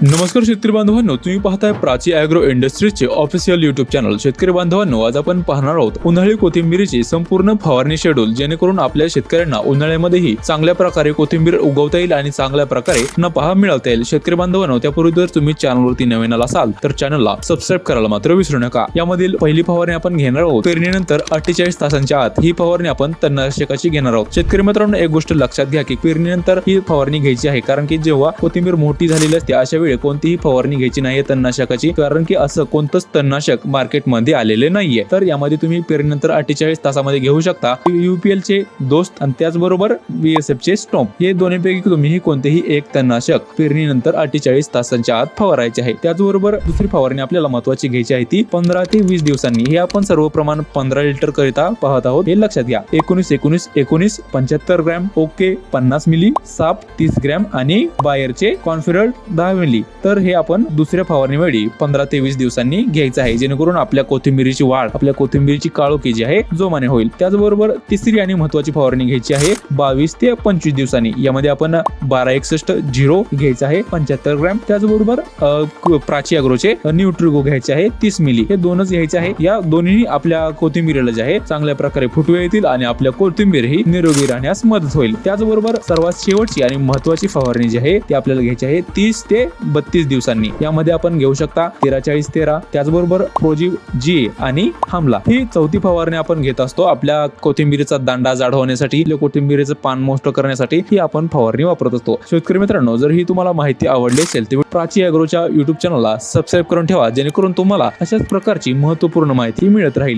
नमस्कार शेतकरी बांधवांनो तुम्ही पाहताय प्राची अॅग्रो इंडस्ट्रीजचे ऑफिशियल युट्यूब चॅनल शेतकरी बांधवांनो आज आपण पाहणार आहोत उन्हाळी कोथिंबीरीची संपूर्ण फवारणी शेड्यूल जेणेकरून आपल्या शेतकऱ्यांना उन्हाळ्यामध्येही चांगल्या प्रकारे कोथिंबीर उगवता येईल आणि चांगल्या प्रकारे नफा मिळवता येईल. शेतकरी बांधवांनो त्यापूर्वी जर तुम्ही चॅनलवरती नवीन आला असाल तर चॅनलला सबस्क्राईब करायला मात्र विसरू नका. यामधील पहिली फवारणी आपण घेणार आहोत. पेरणीनंतर अठ्ठेचाळीस तासांच्या आत ही फवारणी आपण तणनाशकाची घेणार आहोत. शेतकरी मित्रांनो एक गोष्ट लक्षात घ्या की पेरणीनंतर ही फवारणी घ्यायची आहे कारण की जेव्हा कोथिंबीर मोठी झालेली असते अशा वेळी कोणतीही फवारणी घ्यायची नाहीये तणनाशकाची. कारण की असं कोणतंच तणनाशक मार्केटमध्ये आलेले नाहीये. तर यामध्ये तुम्ही पेरणीनंतर अठ्ठेचाळीस तासामध्ये घेऊ शकता. युपीएल चे दोस्त आणि त्याचबरोबर बीएसएफ चे स्टॉम्प. हे दोन्हीपैकी तुम्ही कोणतेही एक तणनाशक पेरणीनंतर अठ्ठेचाळीस तासांच्या आत फवारायचे आहे. त्याचबरोबर दुसरी फवारणी आपल्याला महत्वाची घ्यायची आहे ती पंधरा ते वीस दिवसांनी. हे आपण सर्व प्रमाण पंधरा लिटर करिता पाहत आहोत. हे लक्षात घ्या. एकोणीस एकोणीस एकोणीस पंच्याहत्तर ग्रॅम. ओके पन्नास मिली साप तीस ग्रॅम आणि बायरचे कॉन्फिडर दहा मिली. तर हे आपण दुसऱ्या फवारणी वेळी पंधरा ते वीस दिवसांनी घ्यायचं आहे. जेणेकरून आपल्या कोथिंबीरीची वाढ आपल्या कोथिंबिरीची काळोखी जी आहे जोमाने होईल. त्याचबरोबर तिसरी आणि महत्वाची फवारणी घ्यायची आहे बावीस ते पंचवीस दिवसांनी. यामध्ये आपण बारा एकसष्ट झिरो घ्यायचं आहे पंच्याहत्तर ग्रॅम. त्याचबरोबर प्राची अग्रोचे न्यूट्रिगो घ्यायचे आहे तीस मिली. हे दोनच घ्यायचे आहे. या दोन्ही आपल्या कोथिंबीरीला जे आहे चांगल्या प्रकारे फुटवे येतील आणि आपल्या कोथिंबीर ही निरोगी राहण्यास मदत होईल. त्याचबरोबर सर्वात शेवटची आणि महत्वाची फवारणी जी आहे ती आपल्याला घ्यायची आहे तीस ते बत्तीस दिवसांनी. यामध्ये आपण घेऊ शकता तेरा चाळीस तेरा त्याचबरोबर प्रोजी जी आणि हमला. ही चौथी फवारणी आपण घेत असतो आपल्या कोथिंबीरीचा दांडा जाड होण्यासाठी कोथिंबीरीचं पान मोस्ट करण्यासाठी ही आपण फवारणी वापरत असतो. शेतकरी मित्रांनो जर ही तुम्हाला माहिती आवडली असेल तर प्राची अॅग्रोच्या युट्यूब चॅनलला सबस्क्राईब करून ठेवा जेणेकरून तुम्हाला अशाच प्रकारची महत्त्वपूर्ण माहिती मिळत राहील.